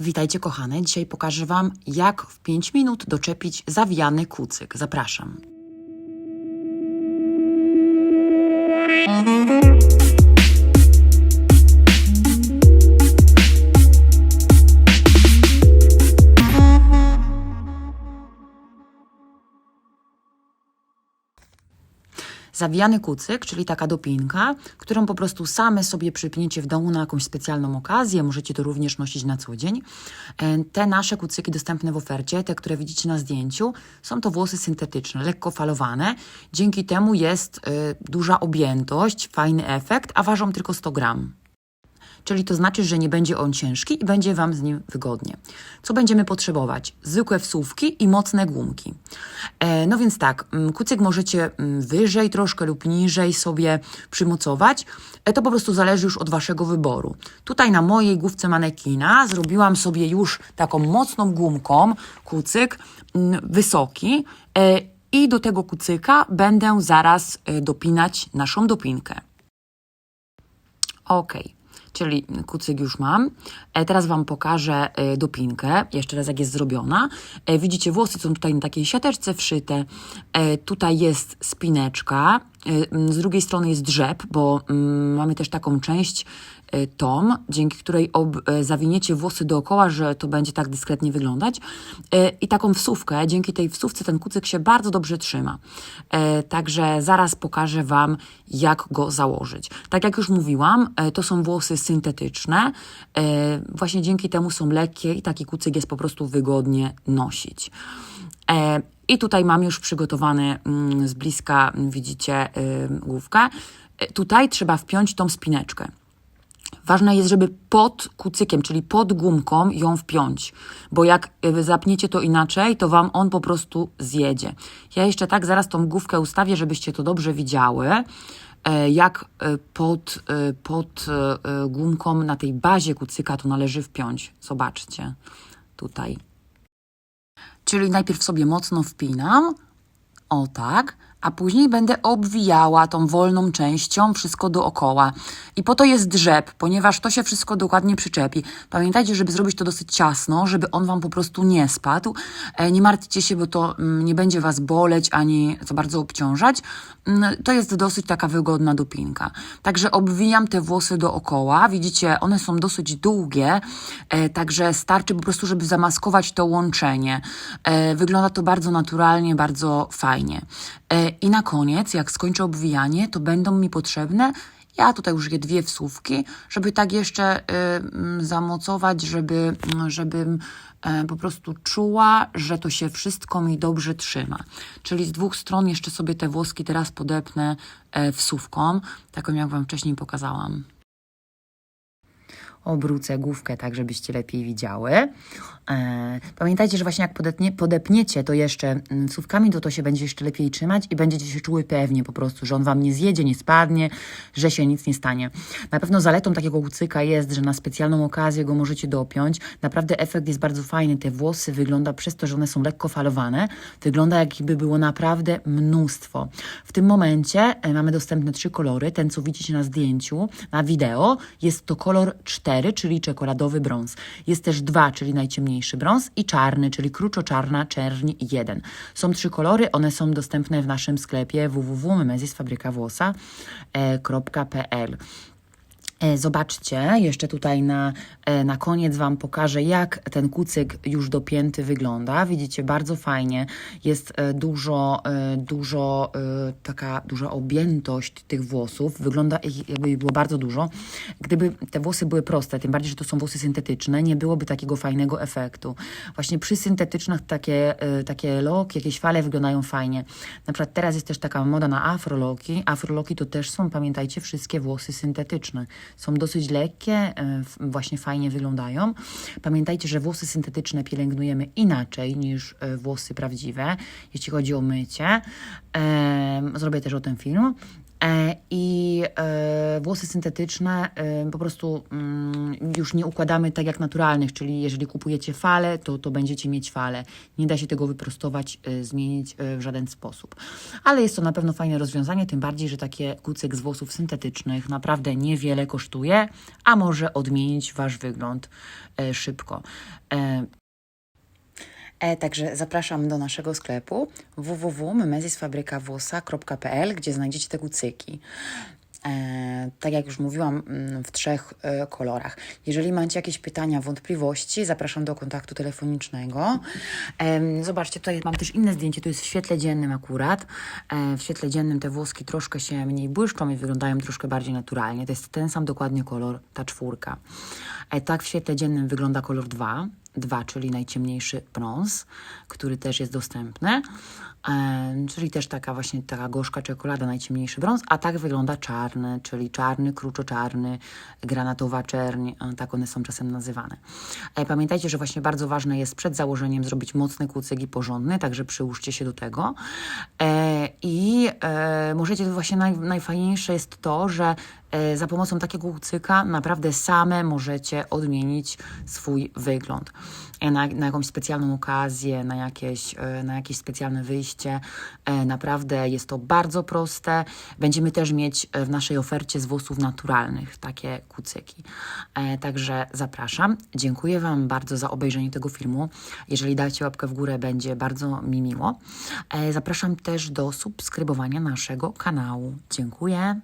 Witajcie kochane, dzisiaj pokażę Wam, jak w 5 minut doczepić zawijany kucyk. Zapraszam. Zawijany kucyk, czyli taka dopinka, którą po prostu same sobie przypniecie w domu na jakąś specjalną okazję. Możecie to również nosić na co dzień. E, Te nasze kucyki dostępne w ofercie, te, które widzicie na zdjęciu, są to włosy syntetyczne, lekko falowane. Dzięki temu jest e, duża objętość, fajny efekt, a ważą tylko 100 gram czyli to znaczy, że nie będzie on ciężki i będzie Wam z nim wygodnie. Co będziemy potrzebować? Zwykłe wsówki i mocne gumki. E, no więc tak, mm, kucyk możecie mm, wyżej troszkę lub niżej sobie przymocować. E, to po prostu zależy już od Waszego wyboru. Tutaj na mojej główce manekina zrobiłam sobie już taką mocną gumką kucyk mm, wysoki e, i do tego kucyka będę zaraz dopinać naszą dopinkę. Ok, czyli kucyk już mam. E, teraz Wam pokażę e, dopinkę, jeszcze raz jak jest zrobiona. E, widzicie, włosy są tutaj na takiej siateczce wszyte. Tutaj jest spineczka, z drugiej strony jest drzeb, bo mm, mamy też taką część e, tom, dzięki której ob, e, zawiniecie włosy dookoła, że to będzie tak dyskretnie wyglądać. I taką wsówkę, dzięki tej wsówce ten kucyk się bardzo dobrze trzyma. Także zaraz pokażę Wam, jak go założyć. Tak jak już mówiłam, to są włosy syntetyczne. Właśnie dzięki temu są lekkie i taki kucyk jest po prostu wygodnie nosić. E, I tutaj mam już przygotowany mm, z bliska, widzicie, y, główkę. E, Tutaj trzeba wpiąć tą spineczkę. Ważne jest, żeby pod kucykiem, czyli pod gumką ją wpiąć, bo jak y, zapniecie to inaczej, to wam on po prostu zjedzie. Ja jeszcze tak zaraz tą główkę ustawię, żebyście to dobrze widziały, e, jak e, pod, pod gumką na tej bazie kucyka to należy wpiąć. Zobaczcie, tutaj. Czyli najpierw sobie mocno wpinam, o tak, a później będę obwijała tą wolną częścią wszystko dookoła. I po to jest drzeb, ponieważ to się wszystko dokładnie przyczepi. Pamiętajcie, żeby zrobić to dosyć ciasno, żeby on Wam po prostu nie spadł. E, Nie martwcie się, bo to mm, nie będzie Was boleć ani za bardzo obciążać. Mm, To jest dosyć taka wygodna dupinka. Także obwijam te włosy dookoła. Widzicie, one są dosyć długie, e, także starczy po prostu, żeby zamaskować to łączenie. E, Wygląda to bardzo naturalnie, bardzo fajnie. E, I na koniec, jak skończę obwijanie, to będą mi potrzebne ja tutaj użyję dwie wsówki, żeby tak jeszcze y, mm, zamocować, żeby, mm, żebym e, po prostu czuła, że to się wszystko mi dobrze trzyma. Czyli z dwóch stron jeszcze sobie te włoski teraz podepnę e, wsówką, taką jak Wam wcześniej pokazałam. Obrócę główkę tak, żebyście lepiej widziały. E, pamiętajcie, że właśnie jak podepniecie to jeszcze mm, wsówkami, to to się będzie jeszcze lepiej trzymać i będziecie się czuły pewnie po prostu, że on Wam nie zjedzie, nie spadnie, że się nic nie stanie. Na pewno zaletą takiego kucyka jest, że na specjalną okazję go możecie dopiąć. Naprawdę efekt jest bardzo fajny. Te włosy wygląda przez to, że one są lekko falowane, wygląda jakby było naprawdę mnóstwo. W tym momencie e, mamy dostępne trzy kolory. Ten, co widzicie na zdjęciu, na wideo, jest to kolor 4, czyli czekoladowy brąz. Jest też 2, czyli najciemniejszy brąz i czarny, czyli kruczo-czarna czerń 1. Są trzy kolory, one są dostępne w naszym sklepie www.memezisfabrykawłosa.pl. E, Zobaczcie, jeszcze tutaj na, e, na koniec Wam pokażę, jak ten kucyk już dopięty wygląda. Widzicie, bardzo fajnie, jest e, dużo, dużo, taka duża objętość tych włosów. Wygląda jakby było bardzo dużo. Gdyby te włosy były proste, tym bardziej, że to są włosy syntetyczne, nie byłoby takiego fajnego efektu. Właśnie przy syntetycznych takie, takie loki, jakieś fale wyglądają fajnie. Na przykład teraz jest też taka moda na afroloki. Afroloki to też są, pamiętajcie, wszystkie włosy syntetyczne. Są dosyć lekkie, e, właśnie fajnie wyglądają. Pamiętajcie, że włosy syntetyczne pielęgnujemy inaczej niż e, włosy prawdziwe, jeśli chodzi o mycie. Zrobię też o tym film. E, I e, włosy syntetyczne e, po prostu mm, już nie układamy tak jak naturalnych, czyli jeżeli kupujecie fale, to, to będziecie mieć fale. Nie da się tego wyprostować, zmienić w żaden sposób. Ale jest to na pewno fajne rozwiązanie, tym bardziej, że takie kucyk z włosów syntetycznych naprawdę niewiele kosztuje, a może odmienić Wasz wygląd szybko. E, E, także zapraszam do naszego sklepu www.memezisfabrykawłosa.pl, gdzie znajdziecie te kucyki. E, tak jak już mówiłam, mm, w trzech e, kolorach. Jeżeli macie jakieś pytania, wątpliwości, zapraszam do kontaktu telefonicznego. Em, zobaczcie, tutaj mam też inne zdjęcie, to jest w świetle dziennym akurat. E, w świetle dziennym te włoski troszkę się mniej błyszczą i wyglądają troszkę bardziej naturalnie. To jest ten sam dokładnie kolor, ta czwórka. E, tak w świetle dziennym wygląda kolor 2. 2, czyli najciemniejszy brąz, który też jest dostępny. E, czyli też taka właśnie taka gorzka czekolada, najciemniejszy brąz, a tak wygląda czarny, czyli czarny, kruczo-czarny, granatowa czerń, e, tak one są czasem nazywane. E, pamiętajcie, że właśnie bardzo ważne jest przed założeniem zrobić mocny kucyk i porządny, także przyłóżcie się do tego. I możecie, właśnie naj, najfajniejsze jest to, że za pomocą takiego kucyka naprawdę same możecie odmienić swój wygląd. E, Na, na jakąś specjalną okazję, na jakieś, e, na jakieś specjalne wyjście. E, Naprawdę jest to bardzo proste. Będziemy też mieć e, w naszej ofercie z włosów naturalnych takie kucyki. E, Także zapraszam. Dziękuję Wam bardzo za obejrzenie tego filmu. Jeżeli dacie łapkę w górę, będzie bardzo mi miło. E, Zapraszam też do subskrybowania naszego kanału. Dziękuję.